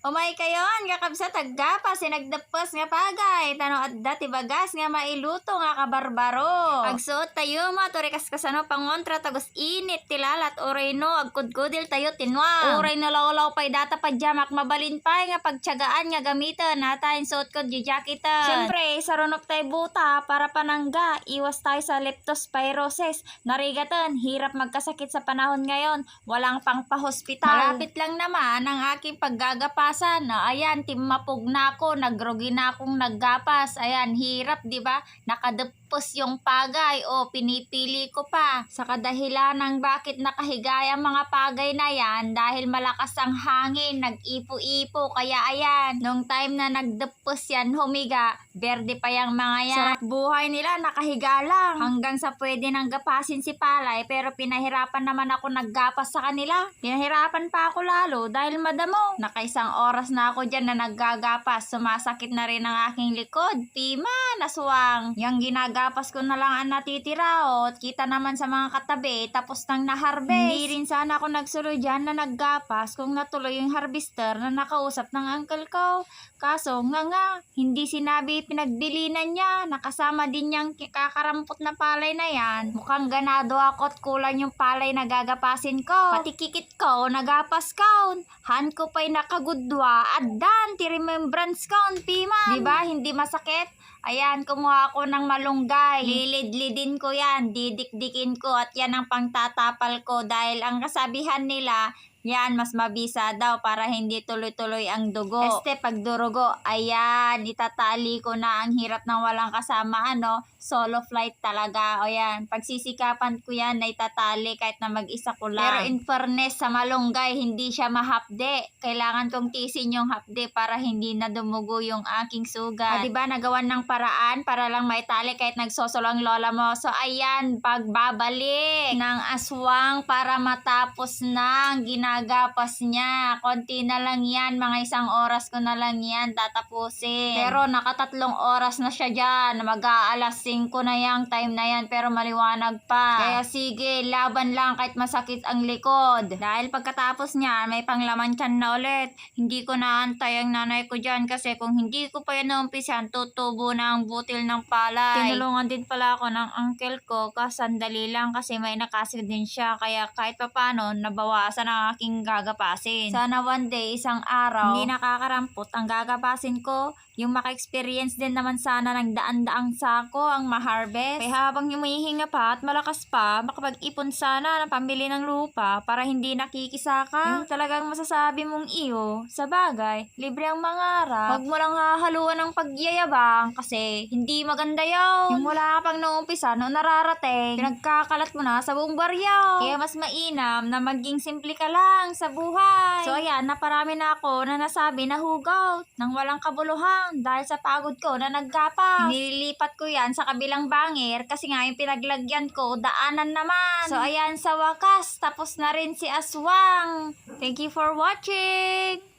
Umay kayon, kakabsa taggapas, sinagdapas nga pagay, tano at dati bagas nga mailuto nga kabarbaro. Agsuot tayo mo, torikas kasano pangontra, tagos init, tilalat, oray no, agkudkudil tayo tinwa. Oray no lawlaw pay data pa jamak, mabalin pa nga pagtsagaan nga gamitan, natain suot ko jacketan. Siyempre, sarunok tayo buta, para panangga, iwas tayo sa leptospirosis. Narigatan, hirap magkasakit sa panahon ngayon, walang pang pahospital. Malapit lang naman ang aking paggagapasan. Na, ayan, timapog na ako, nagrogi na akong naggapas. Ayan, hirap, di ba? Nakadepos yung pagay o pinipili ko pa. Sa kadahilan ng bakit nakahigay ang mga pagay na yan dahil malakas ang hangin, nag-ipo-ipo. Kaya ayan, nung time na nagdepos yan, humiga, berde pa yung mga yan. Sarap buhay nila, nakahiga lang. Hanggang sa pwede nang gapasin si Palay, pero pinahirapan naman ako naggapas sa kanila. Pinahirapan pa ako lalo dahil madamo. Nakaisang oras na ako dyan na naggagapas. Sumasakit na rin ang aking likod. Pima, naswang. Yung ginagapas ko na lang ang natitira. O, kita naman sa mga katabi, tapos nang na-harvest. Hindi rin sana ako nagsulo dyan na naggapas kung natuloy yung harvester na nakausap ng uncle ko. Kaso, nga nga, hindi sinabi pinagbilinan niya. Nakasama din niyang kakarampot na palay na yan. Mukhang ganado ako at kulang yung palay na gagapasin ko. Pati kikit ko, nagapas ko. Han ko pa'y nakagudwa. At dan, ti remembrance ko, pima. Diba, hindi masakit? Ayan, kumuha ako ng malunggay. Lilid-lidin ko yan, didikdikin ko at yan ang pangtatapal ko dahil ang kasabihan nila, yan, mas mabisa daw para hindi tuloy-tuloy ang dugo. Este, pag durugo, ayan, itatali ko na ang hirap ng walang kasama, ano, solo flight talaga. O yan, pagsisikapan ko yan na itatali kahit na mag-isa ko lang. Pero in fairness, sa malunggay, hindi siya mahapde. Kailangan kong tisin yung hapde para hindi na dumugo yung aking sugat. Ah, diba, nagawan ng paraan para lang maitali kahit nagsosolo ang lola mo. So, ayan, pagbabalik ng aswang para matapos na ang ginagapas niya. Konti na lang yan, mga isang oras ko na lang yan tatapusin. Pero nakatatlong oras na siya dyan. Mag-aalas 5 na yung time na yan pero maliwanag pa. Kaya sige, laban lang kahit masakit ang likod. Dahil pagkatapos niya, may panglaman tiyan na ulit. Hindi ko naantay ang nanay ko dyan kasi kung hindi ko pa yan naumpisan, tutubo na ang butil ng palay. Tinulungan din pala ako ng uncle ko kasandali lang kasi may nakasid din siya kaya kahit papano nabawasan ang aking gagapasin. Sana one day, isang araw, hindi nakakarampot ang gagapasin ko. Yung maka-experience din naman sana ng daan-daang sako ang ma-harvest. Kaya habang humihinga pa at malakas pa, makapag-ipon sana ng pambili ng lupa para hindi nakikisaka. Yung talagang masasabi mong iyo, sa bagay, libre ang mangarap. Huwag mo lang hahaluan ng pagyayabang kasi hindi maganda yun. Yung wala ka pang naumpisa, no nararating, pinagkakalat mo na sa buong baryo. Kaya mas mainam na maging simple ka lang sa buhay. So ayan, naparami na ako na nasabi na hugaw nang walang kabuluhan dahil sa pagod ko na naggapas. Nililipat ko yan sa kabilang bangir kasi nga yung pinaglagyan ko, daanan naman. So ayan, sa wakas, tapos na rin si Aswang. Thank you for watching!